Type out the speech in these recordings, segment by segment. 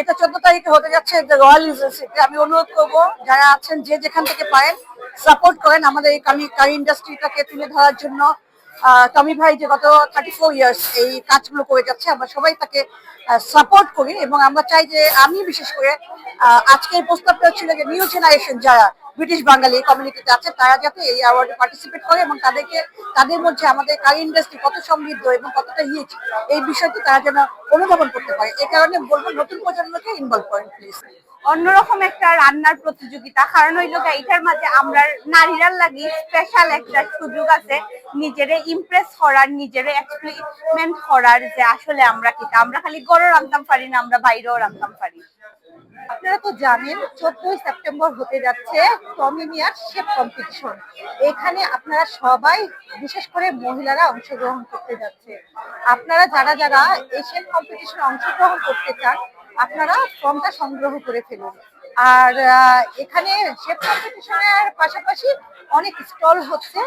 এটা চোদ্দ তারিখে হতে যাচ্ছে রয়্যাল ইউনিভার্সিটি আমি অনুরোধ করব, যারা আছেন, যে যেখান থেকে পারেন সাপোর্ট করেন আমাদের এই কামি, কারি ইন্ডাস্ট্রিটাকে তুলে ধরার জন্য। টমি ভাই, যে গত থার্টি ফোর ইয়ার্স এই কাজগুলো করে যাচ্ছে, আমরা সবাই তাকে সাপোর্ট করি এবং আমরা চাই যে, আমি বিশেষ করে আজকে এই প্রস্তাবটা ছিল যে নিউ জেনারেশন যারা ব্রিটিশ বাঙালি কমিউনিটিতে আছে, তারা যাতে এই অ্যাওয়ার্ডে পার্টিসিপেট করে এবং তাদেরকে, তাদের মধ্যে আমাদের কারি ইন্ডাস্ট্রি কত সমৃদ্ধ এবং কতটা হিট এই বিষয়টি তারা যেন অনুধাবন করতে পারে। এই কারণে বলব নতুন প্রজন্মকে ইনভলভ করেন প্লিজ অন্যরকম একটা রান্নার প্রতিযোগিতা, কারণ হইল গা এটার মাঝে আমরা নারীরা লাগি স্পেশাল একটা সুযোগ আছে, নিজেরে ইমপ্রেস করার, নিজেরে এক্সপেরিমেন্ট করার যে আসলে আমরা কিটা আমরা খালি গড়ও রান্তাম পারি না, আমরা বাইরেও রান্তাম পারি। আপনারা তো জানেন, চোদ্দই সেপ্টেম্বর হতে যাচ্ছে টমি মিয়ার শেফ কম্পিটিশন। এখানে আপনারা সবাই, বিশেষ করে মহিলারা অংশগ্রহণ করতে যাচ্ছে। আপনারা যারা যারা এশিয়ান কম্পিটিশনে অংশগ্রহণ করতে চান, আপনারা ফর্মটা সংগ্রহ করে ফেলুন। আর এখানে শেফ কম্পিটিশনের পাশাপাশি অনেক স্টল হচ্ছে।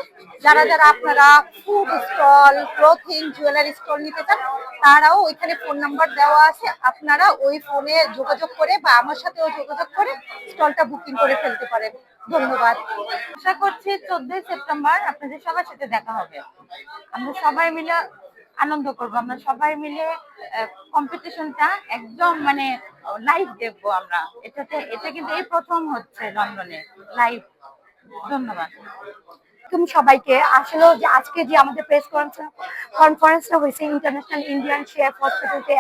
যারা যারা আপনারা food stall clothing jewellery stall নিতে চান, তারাও ওইখানে ফোন নাম্বার দেওয়া আছে। আপনারা ওই ফোনে যোগাযোগ করে বা আমার সাথেও যোগাযোগ করে স্টলটা বুকিং করে ফেলতে পারেন। ধন্যবাদ। আশা করছি চোদ্দই সেপ্টেম্বর আপনাদের সবার সাথে দেখা হবে। আমরা সবাই মিলে আনন্দ করব। আমরা সবাই মিলে কম্পিটিশনটা একদম মানে লাইভ দেখব আমরা। এটাতে, এটা কিন্তু এই প্রথম হচ্ছে লন্ডনে লাইভ ধন্যবাদ। তুমি সবাইকে আসলে যে আজকে যে আমাদের প্রেস কনফারেন্সটা হয়েছে ইন্টারন্যাশনাল ইন্ডিয়ান শেফ হসপিটালতে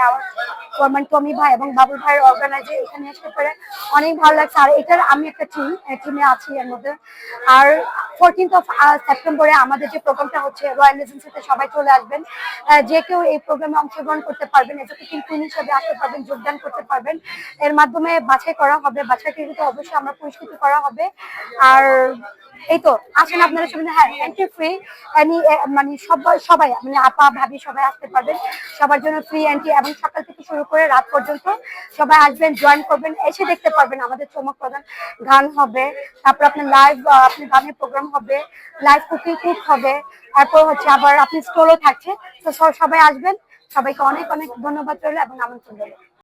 ফরমান টমি ভাই এবং বাবুল ভাইয়ের অর্গানাইজে এখানে এসে পরে অনেক ভালো লাগছে। আর এটার আমি একটা টিম টিমে আছি এর মধ্যে। আর ফোরটিন্থ অফ সেপ্টেম্বরে আমাদের যে প্রোগ্রামটা হচ্ছে রয়্যাল এজেন্সিতে সবাই চলে আসবেন। যে কেউ এই প্রোগ্রামে অংশগ্রহণ করতে পারবেন এজুকেশন কুইন হিসেবে আসতে পারবেন, যোগদান করতে পারবেন। এর মাধ্যমে বাছাই করা হবে। বাছাইকে কিন্তু অবশ্যই আমরা পুরস্কৃত করা হবে। আর এই তো, আসেন আপনারা সবাই হ্যাঁ এন্ট্রি ফ্রি মানে সবাই সবাই মানে আপা, ভাবি, সবাই আসতে পারবেন। সবার জন্য ফ্রি এন্ট্রি এবং সকাল থেকে শুরু করে রাত পর্যন্ত সবাই আসবেন জয়েন করবেন, এসে দেখতে পারবেন আমাদের চমক প্রধান গান হবে। তারপর আপনার লাইভ আপনি গানের প্রোগ্রাম হবে লাইভ কুকিং কুক হবে। তারপর হচ্ছে আবার আপনি স্টলও থাকছে। তো সবাই আসবেন। সবাইকে অনেক অনেক ধন্যবাদ রইল এবং আমন্ত্রণ রইল।